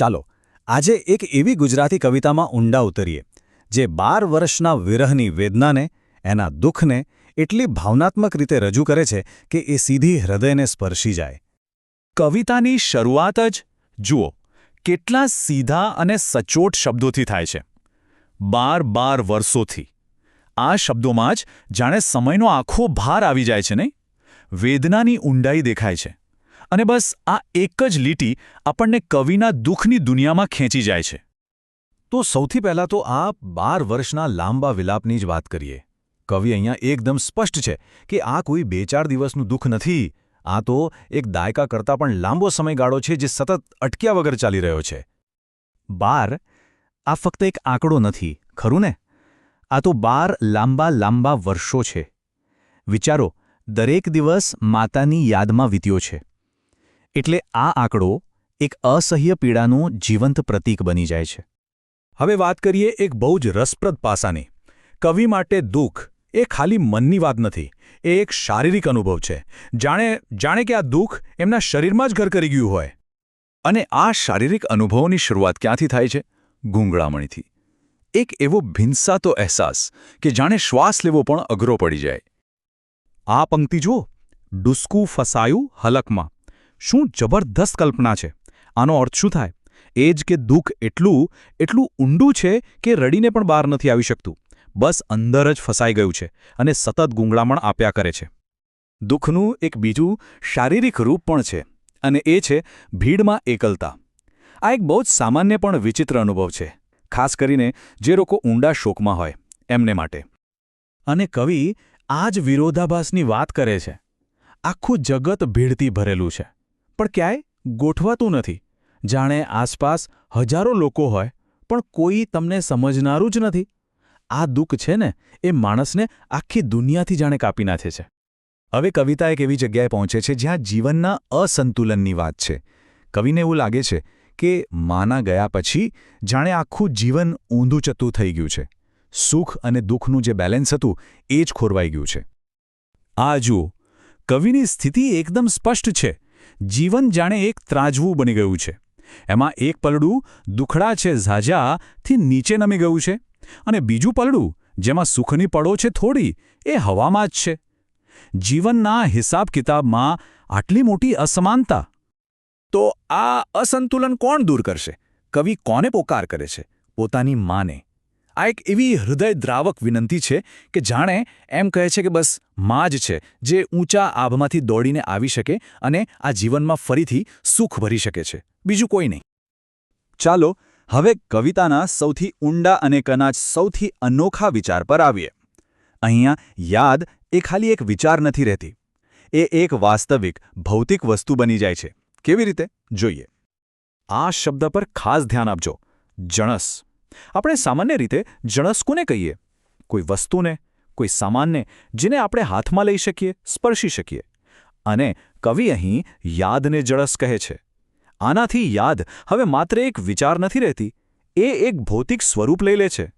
ચાલો, આજે એક એવી ગુજરાતી કવિતામાં ઊંડા ઉતરીએ, જે બાર વર્ષના વિરહની વેદનાને, એના દુઃખને એટલી ભાવનાત્મક રીતે રજૂ કરે છે કે એ સીધી હૃદયને સ્પર્શી જાય. કવિતાની શરૂઆત જ, જુઓ, કેટલા સીધા અને સચોટ શબ્દોથી થાય છે. બાર બાર વર્ષોથી. આ શબ્દોમાં જ જાણે સમયનો આખો ભાર આવી જાય છે, નહીં? વેદનાની ઊંડાઈ દેખાય છે. અને બસ આ એક જ લીટી આપણને કવિના દુઃખની દુનિયામાં ખેંચી જાય છે. તો સૌથી પહેલાં તો આ બાર વર્ષના લાંબા વિલાપની જ વાત કરીએ. કવિ અહીંયા એકદમ સ્પષ્ટ છે કે આ કોઈ બે ચાર દિવસનું દુઃખ નથી. આ તો એક દાયકા કરતાં પણ લાંબો સમયગાળો છે જે સતત અટક્યા વગર ચાલી રહ્યો છે. બાર? આ ફક્ત એક આંકડો નથી, ખરું ને? આ તો બાર લાંબા લાંબા વર્ષો છે. વિચારો, દરેક દિવસ માતાની યાદમાં વીત્યો છે. એટલે આ આંકડો એક અસહ્ય પીડાનું જીવંત પ્રતીક બની જાય છે. હવે વાત કરીએ એક બહુ જ રસપ્રદ પાસાની. કવિ માટે દુઃખ એ ખાલી મનની વાત નથી, એ એક શારીરિક અનુભવ છે. જાણે જાણે કે આ દુઃખ એમના શરીરમાં જ ઘર કરી ગયું હોય. અને આ શારીરિક અનુભવોની શરૂઆત ક્યાંથી થાય છે? ગૂંગળામણીથી એક એવો ભિંસાતો અહેસાસ કે જાણે શ્વાસ લેવો પણ અઘરો પડી જાય. આ પંક્તિ જુઓ. ડુસ્કું ફસાયું હલકમાં. શું જબરદસ્ત કલ્પના છે? આનો અર્થ શું થાય? એ જ કે દુઃખ એટલું એટલું ઊંડું છે કે રડીને પણ બહાર નથી આવી શકતું. બસ અંદર જ ફસાઈ ગયું છે અને સતત ગુંગળામણ આપ્યા કરે છે. દુઃખનું એક બીજું શારીરિક રૂપ પણ છે અને એ છે ભીડમાં એકલતા. આ એક બહુ જ સામાન્ય પણ વિચિત્ર અનુભવ છે, ખાસ કરીને જે લોકો ઊંડા શોકમાં હોય, એમને માટે. અને કવિ આ જ વિરોધાભાસની વાત કરે છે. આખું જગત ભીડથી ભરેલું છે. પણ ક્યાંય ગોઠવાતું નથી. જાણે આસપાસ હજારો લોકો હોય, પણ કોઈ તમને સમજનારું જ નથી. આ દુઃખ છે ને, એ માણસને આખી દુનિયાથી જાણે કાપી નાખે છે. હવે કવિતા એક એવી જગ્યાએ પહોંચે છે જ્યાં જીવનના અસંતુલનની વાત છે. કવિને એવું લાગે છે કે માના ગયા પછી જાણે આખું જીવન ઊંધું ચત્તું થઈ ગયું છે. સુખ અને દુઃખનું જે બેલેન્સ હતું, એ જ ખોરવાઈ ગયું છે. આ જુઓ, કવિની સ્થિતિ એકદમ સ્પષ્ટ છે. જીવન જાણે એક ત્રાજવું બની ગયું છે. એમાં એક પલડું દુખડા છે ઝાઝાથી નીચે નમી ગયું છે અને બીજું પલડું, જેમાં સુખની પડો છે થોડી, એ હવામાં જ છે. જીવનના હિસાબ કિતાબમાં આટલી મોટી અસમાનતા. તો આ અસંતુલન કોણ દૂર કરશે? કવિ કોને પોકાર કરે છે? પોતાની માને. આ એક એવી હૃદયદ્રાવક વિનંતી છે કે જાણે એમ કહે છે કે બસ મા જ છે, જે ઊંચા આભમાંથી દોડીને આવી શકે અને આ જીવનમાં ફરીથી સુખ ભરી શકે છે. બીજું કોઈ નહીં. ચાલો, હવે કવિતાના સૌથી ઊંડા અને કનાચ સૌથી અનોખા વિચાર પર આવીએ. અહીંયા યાદ એ ખાલી એક વિચાર નથી રહેતી. એ એક વાસ્તવિક, ભૌતિક વસ્તુ બની જાય છે. કેવી રીતે? જોઈએ. આ શબ્દ પર ખાસ ધ્યાન આપજો. જણસ. આપણે સામાન્ય રીતે જણસ કોને કહીએ. કોઈ વસ્તુને, કોઈ સામાનને જેને આપણે હાથમાં લઈ શકીએ, સ્પર્શી શકીએ. અને કવિ અહીં યાદને જળસ કહે છે. આનાથી યાદ હવે માત્ર એક વિચાર નથી રહેતી, એ એક ભૌતિક સ્વરૂપ લઈ લે છે.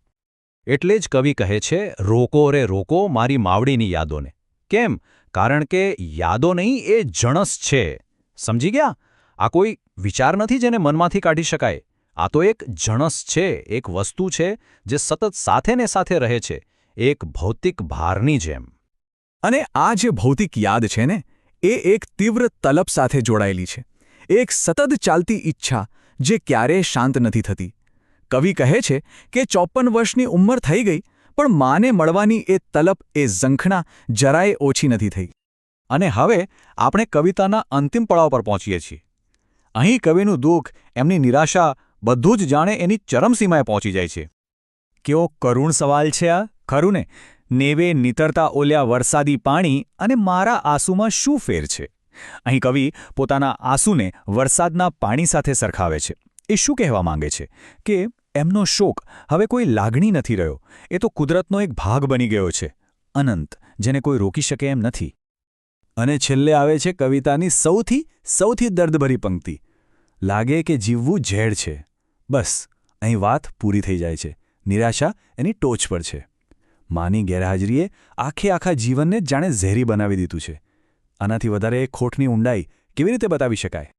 એટલે જ કવિ કહે છે, રોકો રે રોકો મારી માવડીની યાદોને. કેમ? કારણ કે યાદો નહીં, એ જણસ છે. સમજી ગયા? આ કોઈ વિચાર નથી જેને મનમાંથી કાઢી શકાય. આ તો એક જણસ છે, એક વસ્તુ છે, જે સતત સાથે ને સાથે રહે છે, એક ભૌતિક ભારની જેમ. અને આ જે ભૌતિક યાદ છે ને, એ એક તીવ્ર તલપ સાથે જોડાયેલી છે. એક સતત ચાલતી ઈચ્છા, જે ક્યારેય શાંત નથી થતી. કવિ કહે છે કે ચોપન વર્ષની ઉંમર થઈ ગઈ, પણ માને મળવાની એ તલપ એ ઝંખના જરાય ઓછી નથી થઈ. અને હવે આપણે કવિતાના અંતિમ પડાવ પર પહોંચીએ છીએ. અહીં કવિનું દુઃખ, એમની નિરાશા બધું જ જાણે એની ચરમસીમાએ પહોંચી જાય છે. કેવો કરુણ સવાલ છે આ, ખરું ને? નેવે નીતરતા ઓલ્યા વરસાદી પાણી અને મારા આંસુમાં શું ફેર છે? અહીં કવિ પોતાના આંસુને વરસાદના પાણી સાથે સરખાવે છે. એ શું કહેવા માંગે છે? કે એમનો શોક હવે કોઈ લાગણી નથી રહ્યો. એ તો કુદરતનો એક ભાગ બની ગયો છે. અનંત, જેને કોઈ રોકી શકે એમ નથી. અને છેલ્લે આવે છે કવિતાની સૌથી સૌથી દર્દભરી પંક્તિ. લાગે કે જીવવું ઝેડ છે. બસ, અહીં વાત પૂરી થઈ જાય છે. નિરાશા એની ટોચ પર છે. માની ગેરહાજરીએ આખે આખા જીવનને જાણે ઝેરી બનાવી દીધું છે. આનાથી વધારે ખોટની ઊંડાઈ કેવી રીતે બતાવી શકાય?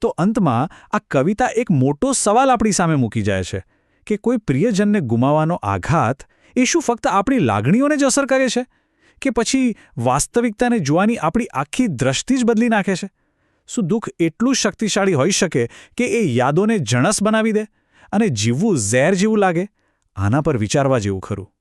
તો અંતમાં, આ કવિતા એક મોટો સવાલ આપણી સામે મૂકી જાય છે કે કોઈ પ્રિયજનને ગુમાવવાનો આઘાત એ શું ફક્ત આપણી લાગણીઓને જ અસર કરે છે? કે પછી વાસ્તવિકતાને જોવાની આપણી આખી દ્રષ્ટિ જ બદલી નાખે છે? શું દુઃખ એટલું શક્તિશાળી હોઈ શકે કે એ યાદોને જણસ બનાવી દે અને જીવવું ઝેર જેવું લાગે? આના પર વિચારવા જેવું ખરું.